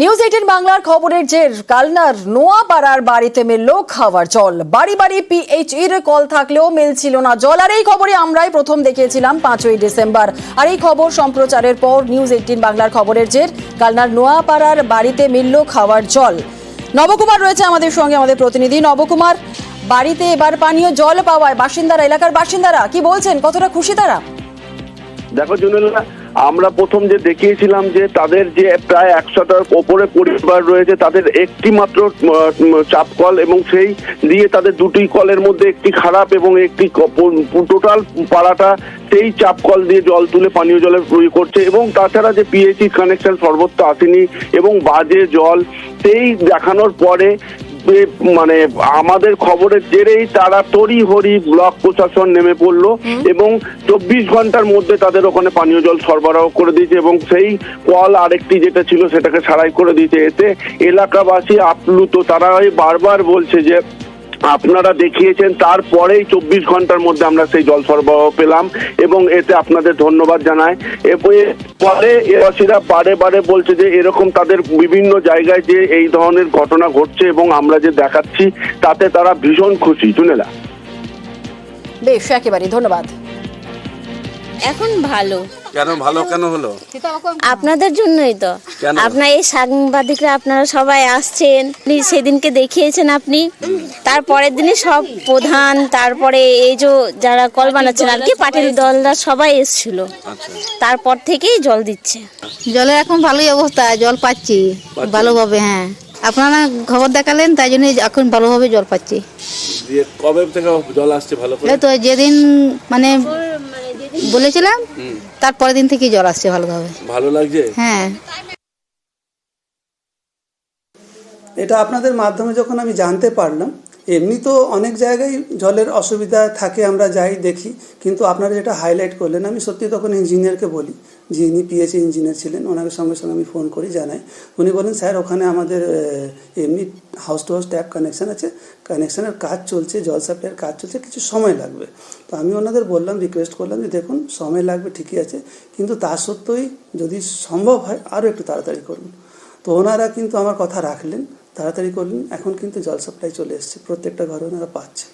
News eighteen বাংলার খবরের যে কালনার নোয়াপাড়ার বাড়িতে মিলল খাওয়ার জল। বাড়ি বাড়ি পিএইচইর কল থাকলেও মিলছিল না জল। আর এই খবরে আমরাই প্রথম দেখিয়েছিলাম পাঁচই ডিসেম্বর। আর এই খবর সম্প্রচারের পর নিউজ এইটিন বাংলার খবরের জের কালনার নোয়াপাড়ার বাড়িতে মিলল খাওয়ার জল। নবকুমার রয়েছে আমাদের সঙ্গে, আমাদের প্রতিনিধি। নবকুমার, বাড়িতে এবার পানীয় জল পাওয়ায় বাসিন্দারা, এলাকার বাসিন্দারা কি বলছেন? কতটা খুশি তারা? দেখো জুনেলা আমরা প্রথম যে দেখিয়েছিলাম যে তাদের যে প্রায় একশোটার ওপরে পরিবার রয়েছে, তাদের একটি মাত্র চাপ কল এবং সেই দিয়ে তাদের দুটি কলের মধ্যে একটি খারাপ এবং একটি টোটাল পাড়াটা সেই চাপ কল দিয়ে জল তুলে পানীয় জলের প্রয়োগ করছে এবং তাছাড়া যে পিএইচি কানেকশন সর্বত্র আসেনি এবং বাজে জল সেই দেখানোর পরে মানে আমাদের খবরের জেরেই তারা তড়ি হরি ব্লক প্রশাসন নেমে পড়ল এবং চব্বিশ ঘণ্টার মধ্যে তাদের ওখানে পানীয় জল সরবরাহ করে দিয়েছে এবং সেই কল আরেকটি যেটা ছিল সেটাকে সারাই করে দিয়েছে। এতে এলাকাবাসী আপ্লুত। তারা বারবার বলছে যে আপনারা দেখিয়েছেন, তারপরেই চব্বিশ ঘণ্টার মধ্যে আমরা সেই জল সরবরাহ পেলাম এবং এতে আপনাদের ধন্যবাদ জানাই। পরে এবাসীরা বারে বারে বলছে যে এরকম তাদের বিভিন্ন জায়গায় যে এই ধরনের ঘটনা ঘটছে এবং আমরা যে দেখাচ্ছি, তাতে তারা ভীষণ খুশি। শুনেলা বেশ একেবারে ধন্যবাদ। এখন ভালো। কেন ভালো কেন হলো? আপনাদের জন্যই তো। আপনার এই সাংবাদিকরা আপনারা সবাই আসছেন সেদিনকে দেখিয়েছেন আপনি। তারপরের দিনে সব প্রধান তারপরে এই যে যারা কল বানাচ্ছেন আর কি পার্টির দলরা সবাই এসেছিল। তারপর থেকেই জল দিচ্ছে। জলের এখন ভালোই অবস্থা জল পাচ্ছি ভালোভাবে হ্যাঁ। আপনারা খবর দেখালেন তাই জন্য এখন ভালোভাবে জল পাচ্ছি। কবে থেকে জল আসছে ভালো করে? তো যেদিন মানে বলেছিলাম তারপরের দিন থেকেই জল আসছে ভালোভাবে। ভালো লাগছে? হ্যাঁ। এটা আপনাদের মাধ্যমে যখন আমি জানতে পারলাম এমনি তো অনেক জায়গায় জলের অসুবিধা থাকে আমরা যাই দেখি কিন্তু আপনারা যেটা হাইলাইট করলেন আমি সত্যি তখন ইঞ্জিনিয়ারকে বলি যিনি পিএইচি ইঞ্জিনিয়ার ছিলেন ওনাকে সঙ্গে সঙ্গে আমি ফোন করি জানাই। উনি বলেন স্যার ওখানে আমাদের এমনি house to house tap connection আছে। কানেকশানের কাজ চলছে, জল সাপ্লাইয়ের কাজ চলছে, কিছু সময় লাগবে। তো আমি ওনাদের বললাম রিকোয়েস্ট করলাম যে দেখুন, সময় লাগবে, ঠিকই আছে, কিন্তু তা সত্ত্বেই যদি সম্ভব হয় আরও একটু তাড়াতাড়ি করুন। তো ওনারা কিন্তু আমার কথা রাখলেন, তাড়াতাড়ি করলেন, এখন কিন্তু জল সাপ্লাই চলে এসছে, প্রত্যেকটা ঘরে ওনারা পাচ্ছে।